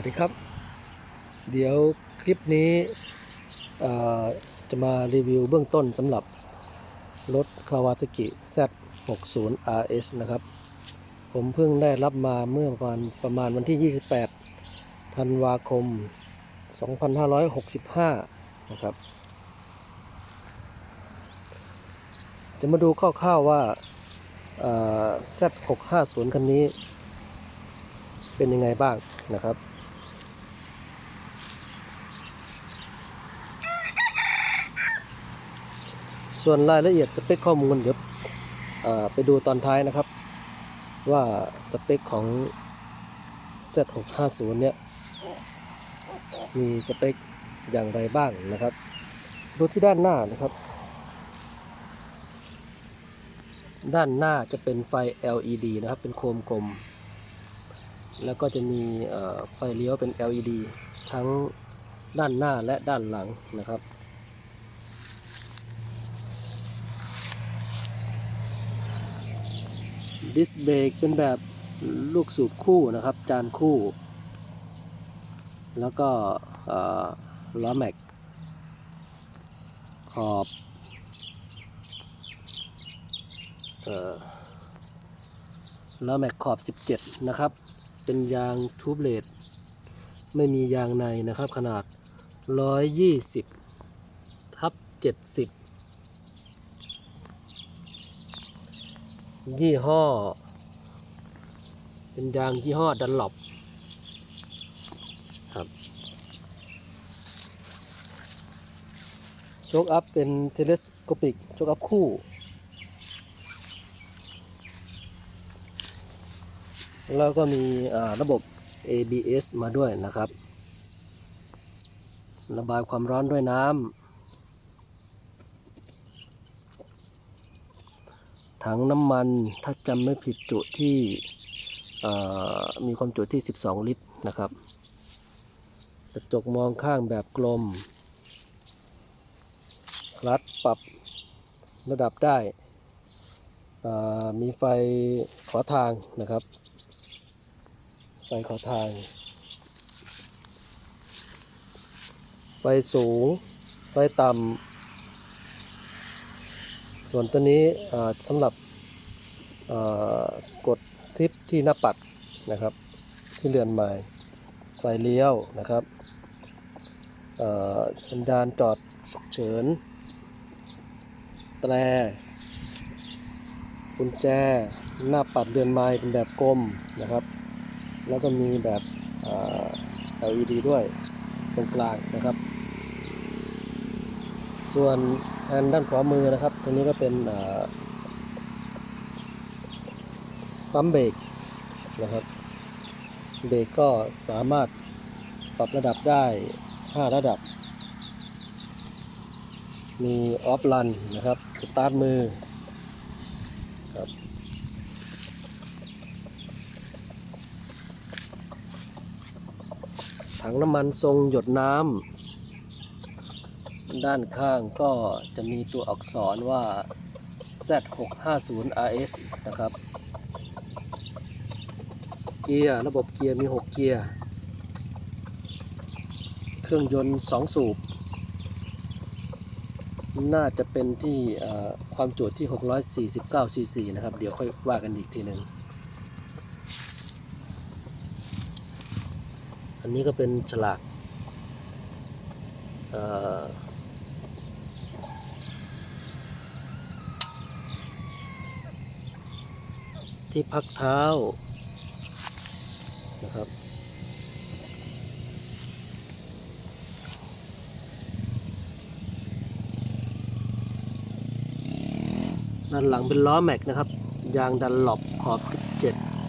วัสดีครับ เดี๋ยวคลิปนี้จะมารีวิวเบื้องต้นสำหรับรถ Kawasaki Z60 RS นะครับ ผมเพิ่งได้รับมาเมื่อประมาณประมาณวันที่ 28 ธันวาคม 2565 นะครับ จะมาดูคร่าวๆว่า Z650 คันนี้เป็นยังไงบ้างนะครับ ส่วนรายละเอียดสเปคข้อมูลเดี๋ยวไปดูตอนท้ายนะครับ ว่าสเปคของ Z650 เนี่ยมีสเปคอย่างไรบ้างนะครับ ดูที่ด้านหน้านะครับ ด้านหน้าจะเป็นไฟ LED นะครับ เป็นโคมกลม แล้วก็จะมีไฟเลี้ยวเป็น LED ทั้งด้านหน้าและด้านหลังนะครับ ดิสเบรกเป็นแบบลูกสูบคู่นะครับ จานคู่ แล้วก็ล้อแม็ก ขอบออล้อแม็กขอบ 17 นะครับ เป็นยางทูบเลดไม่มียางในนะครับ ขนาด 120 ทับ 70 ยี่ห้อ เป็นยางยี่ห้อดันหลบครับโชคอัพเป็นเทเลสโคปิกโชคอัพคู่แล้วก็มีระบบ ABS มาด้วยนะครับ ระบายความร้อนด้วยน้ำ ถังน้ำมันถ้าจำไม่ผิดจุที่มีความจุที่ 12 ลิตรนะครับกระจกมองข้างแบบกลม คลัตปรับระดับได้ มีไฟขอทางนะครับ ไฟขอทาง ไฟสูง ไฟต่ำ ส่วนตัวนี้สำหรับกดทิปที่หน้าปัดนะครับ ที่เรือนไม้ไฟเลี้ยวนะครับสัญญาณจอดฉุกเฉิน แตรกุญแจหน้าปัดเรือนไม้เป็นแบบกลมนะครับ แล้วก็มีแบบ LED ด้วยตรงกลางนะครับ ส่วน แฮนด้านขวามือนะครับ ตรงนี้ก็เป็นปั๊มเบรกนะครับ เบรกก็สามารถปรับระดับได้ 5 ระดับ มีออฟลันนะครับ สตาร์ทมือครับถังน้ำมันทรงหยดน้ำ ด้านข้างก็จะมีตัวอักษรว่า Z650 RS นะครับ เกียร์ระบบเกียร์มี 6 เกียร์ เครื่องยนต์ 2 สูบ น่าจะเป็นที่ความจุที่ 649 ซีซีนะครับ เดี๋ยวค่อยว่ากันอีกทีหนึ่ง อันนี้ก็เป็นฉลากเอ่อ ที่พักเท้านะครับ ด้านหลังเป็นล้อแม็กนะครับ ยางดันหลบขอบ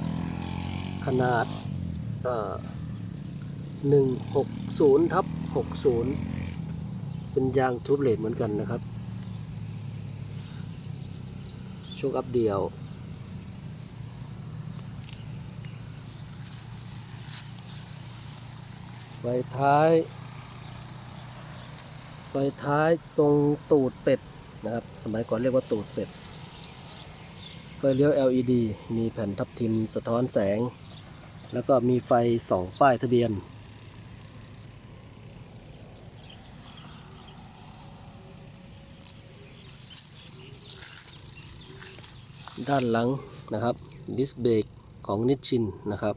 17 ขนาดเอ่อ160ทับ60 เป็นยางทูบเลดเหมือนกันนะครับโชคอัพเดียว ไฟท้าย ไฟท้ายทรงตูดเป็ดนะครับ สมัยก่อนเรียกว่าตูดเป็ด ไฟเลี้ยว LED มีแผ่นทับทิมสะท้อนแสง แล้วก็มีไฟสองป้ายทะเบียน ด้านหลังนะครับดิสเบรกของนิชชินนะครับ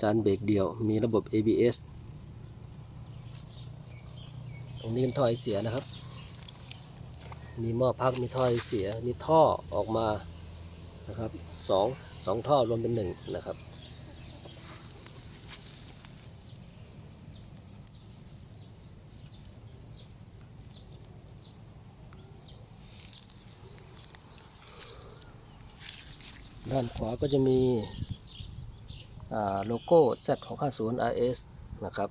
จานเบรกเดี่ยวมีระบบ ABS ตรงนี้เป็นท่อไอเสียนะครับ มีหม้อพักมีท่อไอเสีย มีท่อออกมานะครับสองสองท่อรวมเป็นหนึ่งนะครับด้านขวาก็จะมีโลโก้ Z650 RS นะครับ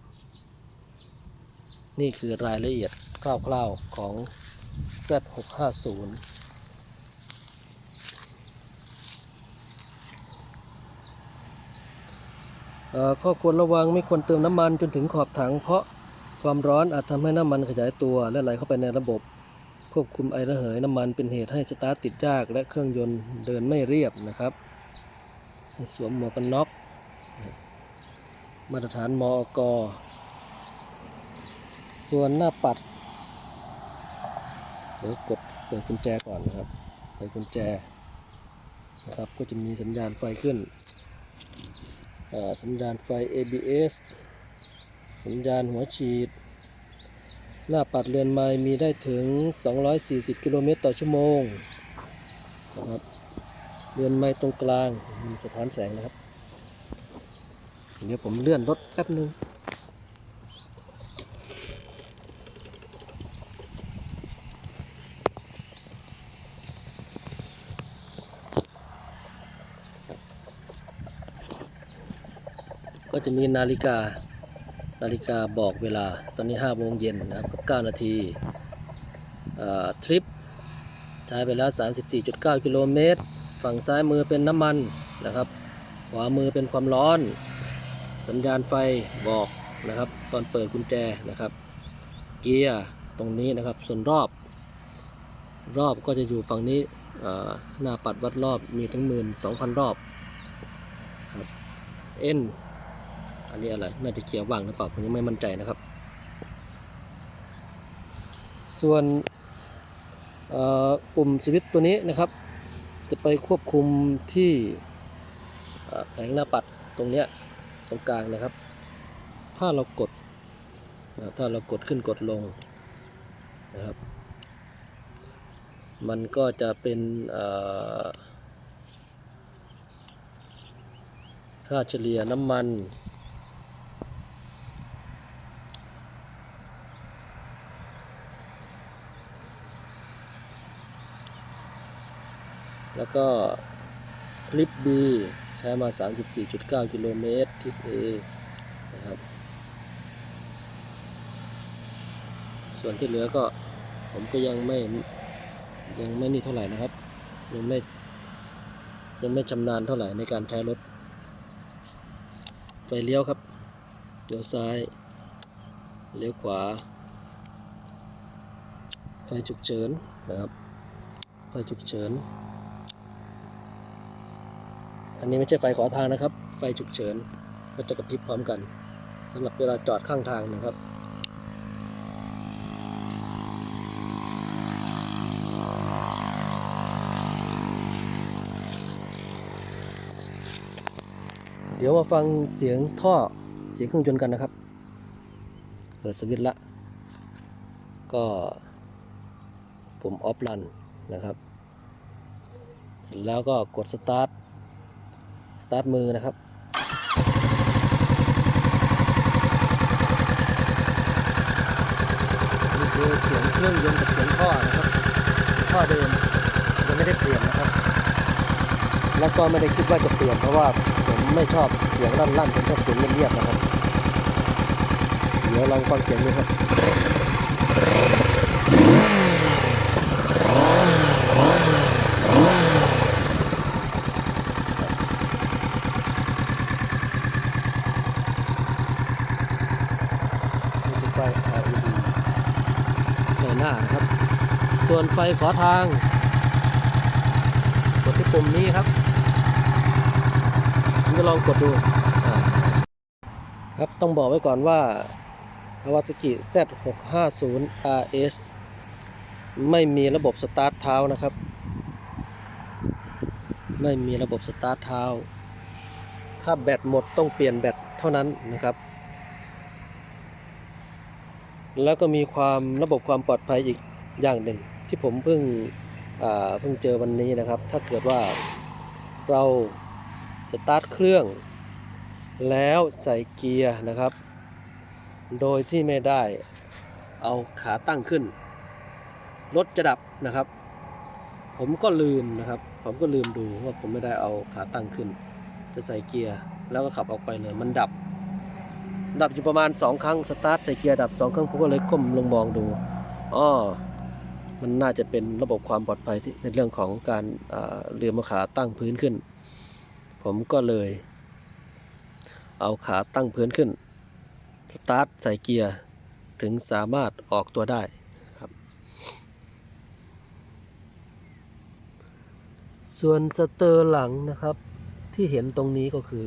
นี่คือรายละเอียดคร่าวๆของ Z650 ข้อควรระวังไม่ควรเติมน้ำมันจนถึงขอบถัง เพราะความร้อนอาจทำให้น้ำมันขยายตัวและไหลเข้าไปในระบบ ควบคุมไอระเหยน้ำมันเป็นเหตุให้สตาร์ทติดยากและเครื่องยนต์เดินไม่เรียบนะครับ สวมหมวกกันน็อกมาตรฐานมอก ส่วนหน้าปัด เดี๋ยวกดเปิดกุญแจก่อนนะครับ เปิดกุญแจนะครับ ก็จะมีสัญญาณไฟขึ้น สัญญาณไฟ ABS สัญญาณหัวฉีด หน้าปัดเรือนไม้มีได้ถึง 240 กิโลเมตรต่อชั่วโมงนะครับเรือนไม้ตรงกลางมีสะท้อนแสงนะครับ เดี๋ยวผมเลื่อนรถแป๊บนึง ก็จะมีนาฬิกานาฬิกาบอกเวลาตอนนี้5โมงเย็นนะครับกับ 9 นาทีทริปใช้ไปแล้ว 34.9 กิโลเมตร ฝั่งซ้ายมือเป็นน้ำมันนะครับ ขวามือเป็นความร้อน สัญญาณไฟบอกนะครับ ตอนเปิดกุญแจนะครับ เกียร์ตรงนี้นะครับ ส่วนรอบ รอบก็จะอยู่ฝั่งนี้หน้าปัดวัดรอบมีทั้งหมื่นสองพันรอบครับ N อัน อันนี้อะไร น่าจะเกียร์ว่างหรือเปล่าผมยังไม่มั่นใจนะครับ ส่วนปุ่มสวิตตัวนี้นะครับ จะไปควบคุมที่แผงหน้าปัดตรงเนี้ยตรงกลางนะครับ ถ้าเรากดถ้าเรากดขึ้นกดลงนะครับ มันก็จะเป็นค่าเฉลี่ยน้ำมัน แล้วก็คลิป B ใช้มา 34.9 กิโลเมตรคลิป A นะครับ ส่วนที่เหลือก็ผมก็ยังไม่ยังไม่นี่เท่าไหร่นะครับ ยังไม่ยังไม่ชำนาญเท่าไหร่ในการใช้รถไฟเลี้ยวครับเลี้ยวซ้าย เลี้ยวขวา ไฟฉุกเฉินนะครับ ไฟฉุกเฉิน อันนี้ไม่ใช่ไฟขอทางนะครับ ไฟฉุกเฉินก็จะกระพริบพร้อมกันสำหรับเวลาจอดข้างทางนะครับเดี๋ยวมาฟังเสียงท่อเสียงเครื่องยนต์กันนะครับ เปิดสวิตช์ละ ก็ผมออฟรันนะครับ เสร็จแล้วก็กดสตาร์ท สตาร์ทมือนะครับนี่คือเสียงเครื่องยนต์กับเสียงท่อนะครับท่อเดิมยังไม่ได้เปลี่ยนนะครับ แล้วก็ไม่ได้คิดว่าจะเปลี่ยนเพราะว่าผมไม่ชอบเสียงลั่นๆผมชอบเสียงเงียบๆนะครับ เดี๋ยวลองฟังเสียงดูครับ นี่คือไฟ LED ในหน้านะครับ ส่วน ไฟขอทาง กดที่ปุ่มนี้ครับผมจะลองกดดู ครับ ต้องบอกไว้ก่อนว่า Kawasaki Z650 RS ไม่มีระบบสตาร์ทเท้านะครับ ไม่มีระบบสตาร์ทเท้า ถ้าแบตหมดต้องเปลี่ยนแบตเท่านั้นนะครับแล้วก็มีความระบบความปลอดภัยอีกอย่างหนึ่ง ที่ผมเพิ่งเพิ่งเจอวันนี้นะครับ ถ้าเกิดว่าเราสตาร์ทเครื่อง แล้วใส่เกียร์นะครับ โดยที่ไม่ได้เอาขาตั้งขึ้น รถจะดับนะครับ ผมก็ลืมนะครับ ผมก็ลืมดูว่าผมไม่ได้เอาขาตั้งขึ้น จะใส่เกียร์แล้วก็ขับออกไปเลยมันดับ ดับอยู่ประมาณ 2 ครั้งสตาร์ทใส่เกียร์ดับ 2 ครั้งผมก็เลยก้มลงมองดูอ๋อ มันน่าจะเป็นระบบความปลอดภัยที่ในเรื่องของการอ่าลืมาขาตั้งพื้นขึ้น ผมก็เลย เอาขาตั้งพื้นขึ้น สตาร์ทใส่เกียร์ถึงสามารถออกตัวได้ครับ ส่วนสเตอร์หลังนะครับที่เห็นตรงนี้ก็คือ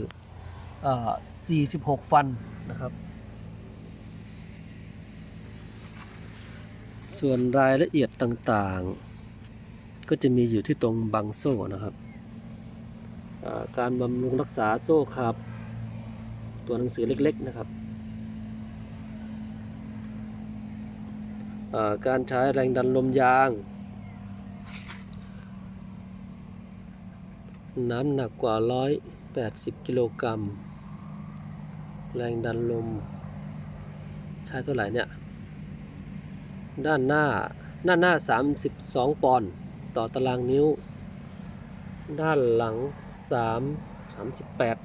อ46 ฟันนะครับ ส่วนรายละเอียดต่างๆ ก็จะมีอยู่ที่ตรงบังโซ่นะครับ การบำรุงรักษาโซ่ครับ ตัวหนังสือเล็กๆนะครับ การใช้แรงดันลมยาง น้ำหนักกว่า 180 กิโลกรัม แรงดันลม ใช้เท่าไหร่เนี่ย ด้านหน้าด้านหน้า 32 ปอนด์ต่อตารางนิ้ว ด้านหลัง 3 38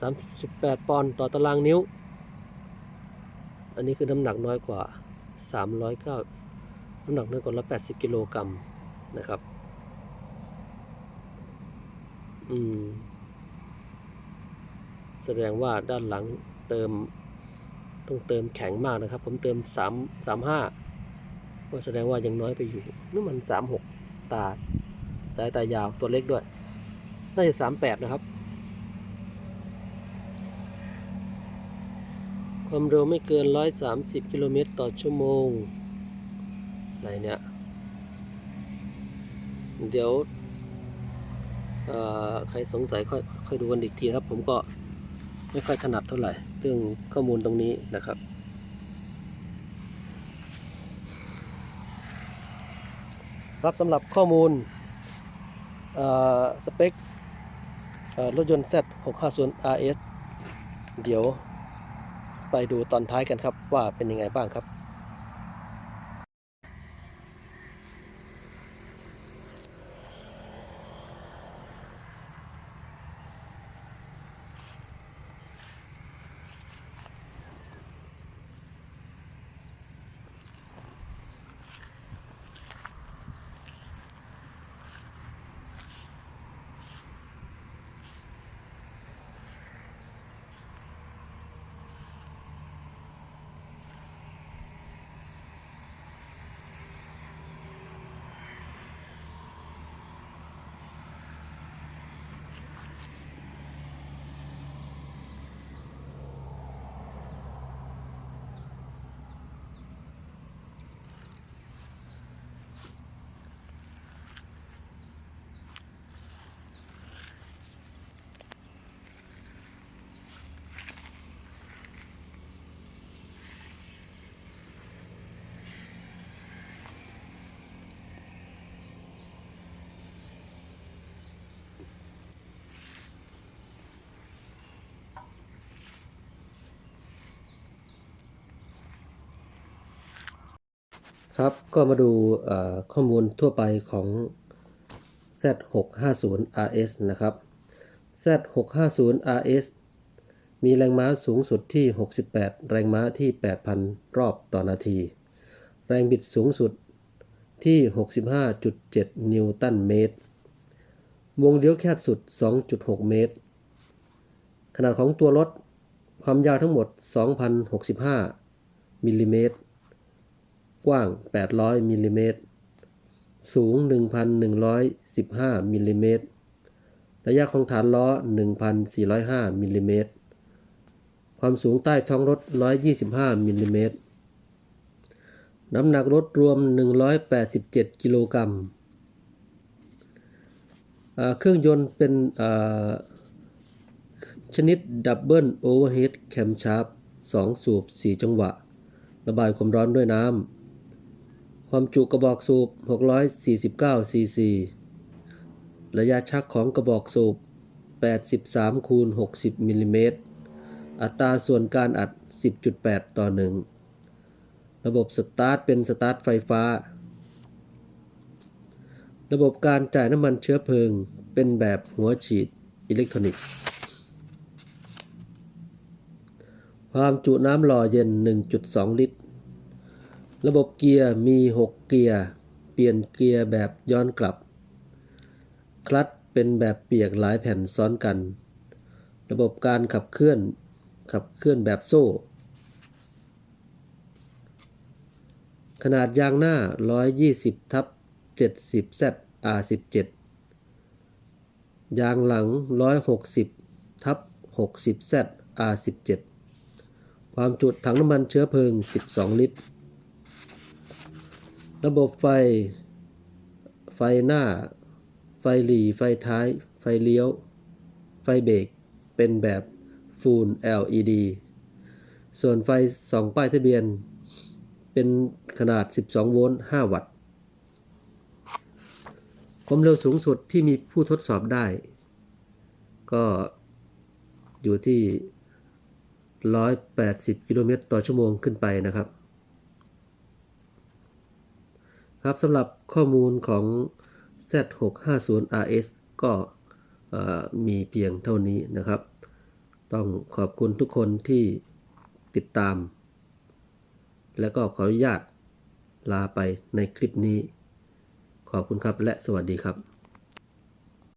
38 ปอนด์ต่อตารางนิ้ว อันนี้คือน้ำหนักน้อยกว่า 309 น้ำหนักน้อยกว่า 180 กิโลกรัมนะครับ อืม แสดงว่าด้านหลังเติม ต้องเติมแข็งมากนะครับ ผมเติมสามสามห้าก็แสดงว่ายังน้อยไปอยู่นี่มันสามหกตา สายตายาวตัวเล็กด้วย น่าจะสามแปดนะครับ ความเร็วไม่เกินร้อยสามสิบกิโลเมตรต่อชั่วโมง อะไรเนี่ย เดี๋ยวใครสงสัยค่อยค่อยดูกันอีกทีครับ ผมก็ไม่ค่อยถนัดเท่าไหร่ เรื่องข้อมูลตรงนี้นะครับ ครับสำหรับข้อมูลสเปครถยนต์ Z650 RS เดี๋ยวไปดูตอนท้ายกันครับว่าเป็นยังไงบ้างครับ ครับก็มาดูข้อมูลทั่วไปของ Z650 RS นะครับ Z650 RS มีแรงม้าสูงสุดที่ 68 แรงม้าที่ 8,000 รอบต่อนาที แรงบิดสูงสุดที่ 65.7 นิวตันเมตร วงเลี้ยวแคบสุด 2.6 เมตร ขนาดของตัวรถ ความยาวทั้งหมด 2,065 มิลลิเมตร กว้าง 800มิลลิเมตร สูง 1,115มิลลิเมตร ระยะของฐานล้อ 1,405มิลลิเมตร ความสูงใต้ท้องรถ 125มิลลิเมตร น้ำหนักรถรวม 187 กิโลกรัม เครื่องยนต์เป็นชนิดดับเบิลโอเวอร์เฮดแคมชาร์ป2สูบ 4 จังหวะ ระบายความร้อนด้วยน้ำ ความจุกระบอกสูบ 649 ซีซี ระยะชักของกระบอกสูบ 83 คูณ 60 มิลลิเมตร อัตราส่วนการอัด 10.8 ต่อ 1 ระบบสตาร์ทเป็นสตาร์ทไฟฟ้า ระบบการจ่ายน้ำมันเชื้อเพลิง เป็นแบบหัวฉีดอิเล็กทรอนิกส์ ความจุน้ำหล่อเย็น 1.2 ลิตร ระบบเกียร์มี 6 เกียร์ เปลี่ยนเกียร์แบบย้อนกลับ คลัตช์เป็นแบบเปียกหลายแผ่นซ้อนกัน ระบบการขับเคลื่อนขับเคลื่อนแบบโซ่ ขนาดยางหน้า 120ทับ70 Z R17 ยางหลัง 160ทับ60 Z R17 ความจุถังน้ำมันเชื้อเพลิง 12 ลิตร ระบบไฟ ไฟหน้า ไฟหลีไฟท้าย ไฟเลี้ยว ไฟเบรก เป็นแบบ Full LED ส่วนไฟสองป้ายทะเบียน เป็นขนาด 12 โวลต์ 5 วัตต์ ความเร็วสูงสุดที่มีผู้ทดสอบได้ ก็อยู่ที่ 180 กิโลเมตรต่อชั่วโมงขึ้นไปนะครับ ครับสำหรับข้อมูลของ Z650RS ก็มีเพียงเท่านี้นะครับ ต้องขอบคุณทุกคนที่ติดตาม และก็ขออนุญาตลาไปในคลิปนี้ ขอบคุณครับและสวัสดีครับ